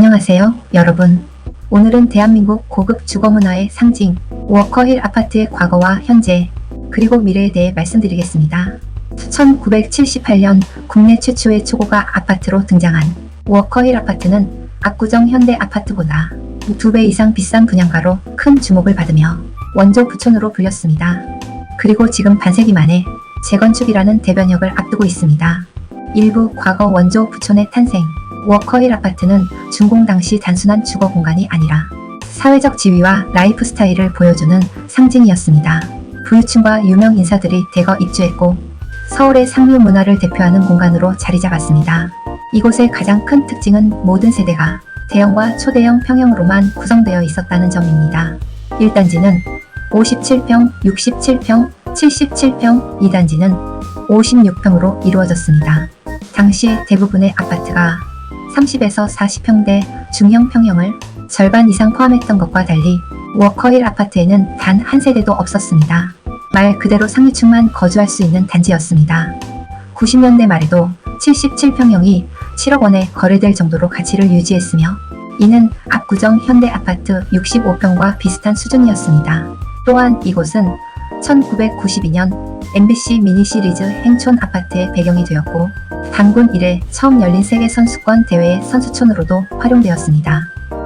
안녕하세요, 여러분. 오늘은 대한민국 고급 주거 문화의 상징, 워커힐 아파트의 과거와 현재, 그리고 미래에 대해 말씀드리겠습니다. 1978년 국내 최초의 초고가 아파트로 등장한 워커힐 아파트는 압구정 현대 아파트보다 두배 이상 비싼 분양가로 큰 주목을 받으며 원조 부촌으로 불렸습니다. 그리고 지금 반세기 만에 재건축이라는 대변역을 앞두고 있습니다. 일부 과거 원조 부촌의 탄생, 워커힐 아파트는 준공 당시 단순한 주거 공간이 아니라 사회적 지위와 라이프 스타일을 보여주는 상징이었습니다. 부유층과 유명 인사들이 대거 입주했고 서울의 상류 문화를 대표하는 공간으로 자리 잡았습니다. 이곳의 가장 큰 특징은 모든 세대가 대형과 초대형 평형으로만 구성되어 있었다는 점입니다. 1단지는 57평, 67평, 77평, 2단지는 56평으로 이루어졌습니다. 당시 대부분의 아파트가 30에서 40평대 중형 평형을 절반 이상 포함했던 것과 달리 워커힐 아파트에는 단 한 세대도 없었습니다. 말 그대로 상류층만 거주할 수 있는 단지였습니다. 90년대 말에도 77평형이 7억 원에 거래될 정도로 가치를 유지했으며 이는 압구정 현대 아파트 65평과 비슷한 수준이었습니다. 또한 이곳은 1992년 MBC 미니 시리즈 행촌 아파트의 배경이 되었고 단군 이래 처음 열린 세계 선수권 대회의 선수촌으로도 활용되었습니다.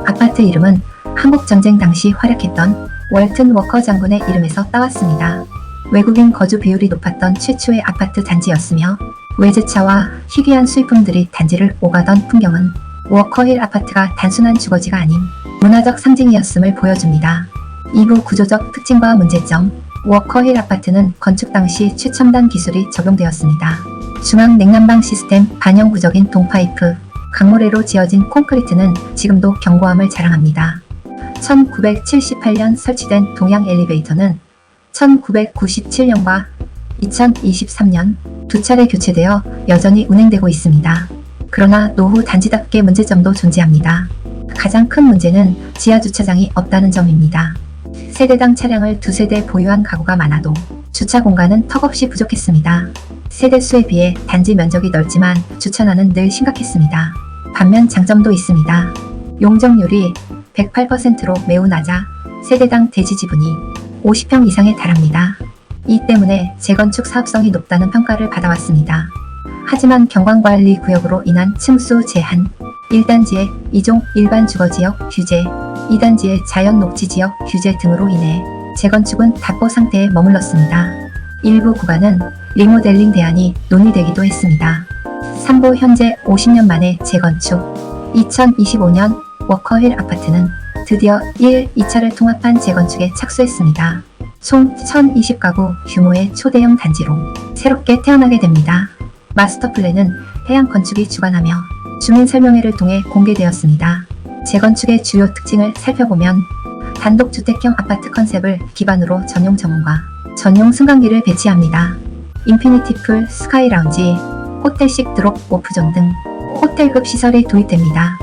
아파트 이름은 한국 전쟁 당시 활약했던 월튼 워커 장군의 이름에서 따왔습니다. 외국인 거주 비율이 높았던 최초의 아파트 단지였으며 외제차와 희귀한 수입품들이 단지를 오가던 풍경은 워커힐 아파트가 단순한 주거지가 아닌 문화적 상징이었음을 보여줍니다. 2부 구조적 특징과 문제점 워커힐 아파트는 건축 당시 최첨단 기술이 적용되었습니다. 중앙 냉난방 시스템, 반영 구적인 동파이프, 강모래로 지어진 콘크리트는 지금도 견고함을 자랑합니다. 1978년 설치된 동양 엘리베이터는 1997년과 2023년 두 차례 교체되어 여전히 운행되고 있습니다. 그러나 노후 단지답게 문제점도 존재합니다. 가장 큰 문제는 지하 주차장이 없다는 점입니다. 세대당 차량을 두세 대 보유한 가구가 많아도 주차 공간은 턱없이 부족했습니다. 세대 수에 비해 단지 면적이 넓지만 주차난은 늘 심각했습니다. 반면 장점도 있습니다. 용적률이 108%로 매우 낮아 세대당 대지 지분이 50평 이상에 달합니다. 이 때문에 재건축 사업성이 높다는 평가를 받아왔습니다. 하지만 경관관리 구역으로 인한 층수 제한, 1단지의 이종 일반 주거지역 규제, 2단지의 자연 녹지 지역 규제 등으로 인해 재건축은 답보 상태에 머물렀습니다. 일부 구간은 리모델링 대안이 논의되기도 했습니다. 3부 현재 50년 만에 재건축 2025년 워커힐 아파트는 드디어 1, 2차를 통합한 재건축에 착수했습니다. 총 1020가구 규모의 초대형 단지로 새롭게 태어나게 됩니다. 마스터 플랜은 해양 건축이 주관하며 주민 설명회를 통해 공개되었습니다. 재건축의 주요 특징을 살펴보면 단독주택형 아파트 컨셉을 기반으로 전용 정원과 전용 승강기를 배치합니다. 인피니티 풀, 스카이 라운지, 호텔식 드롭 오프존 등 호텔급 시설이 도입됩니다.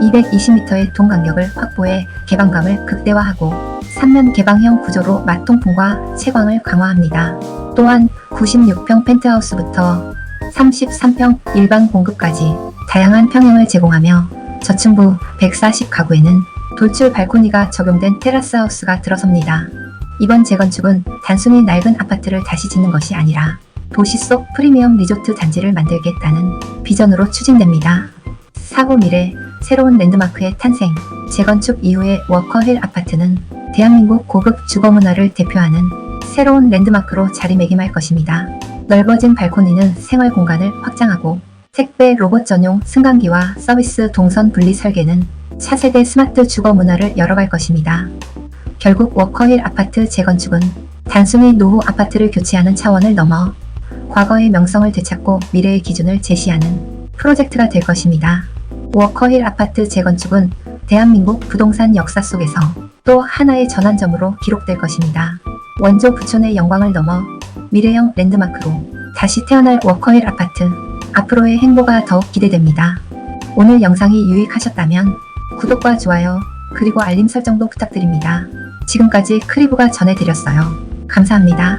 220m의 동 간격을 확보해 개방감을 극대화하고 3면 개방형 구조로 마통풍과 채광을 강화합니다. 또한 96평 펜트하우스부터 33평 일반 공급까지 다양한 평형을 제공하며 저층부 140가구에는 돌출 발코니가 적용된 테라스 하우스가 들어섭니다. 이번 재건축은 단순히 낡은 아파트를 다시 짓는 것이 아니라 도시 속 프리미엄 리조트 단지를 만들겠다는 비전으로 추진됩니다. 사고 미래 새로운 랜드마크의 탄생 재건축 이후의 워커힐 아파트는 대한민국 고급 주거 문화를 대표하는 새로운 랜드마크로 자리매김할 것입니다. 넓어진 발코니는 생활 공간을 확장하고 택배 로봇 전용 승강기와 서비스 동선 분리 설계는 차세대 스마트 주거 문화를 열어갈 것입니다. 결국 워커힐 아파트 재건축은 단순히 노후 아파트를 교체하는 차원을 넘어 과거의 명성을 되찾고 미래의 기준을 제시하는 프로젝트가 될 것입니다. 워커힐 아파트 재건축은 대한민국 부동산 역사 속에서 또 하나의 전환점으로 기록될 것입니다. 원조 부촌의 영광을 넘어 미래형 랜드마크로 다시 태어날 워커힐 아파트. 앞으로의 행보가 더욱 기대됩니다. 오늘 영상이 유익하셨다면 구독과 좋아요, 그리고 알림 설정도 부탁드립니다. 지금까지 크리브가 전해드렸어요. 감사합니다.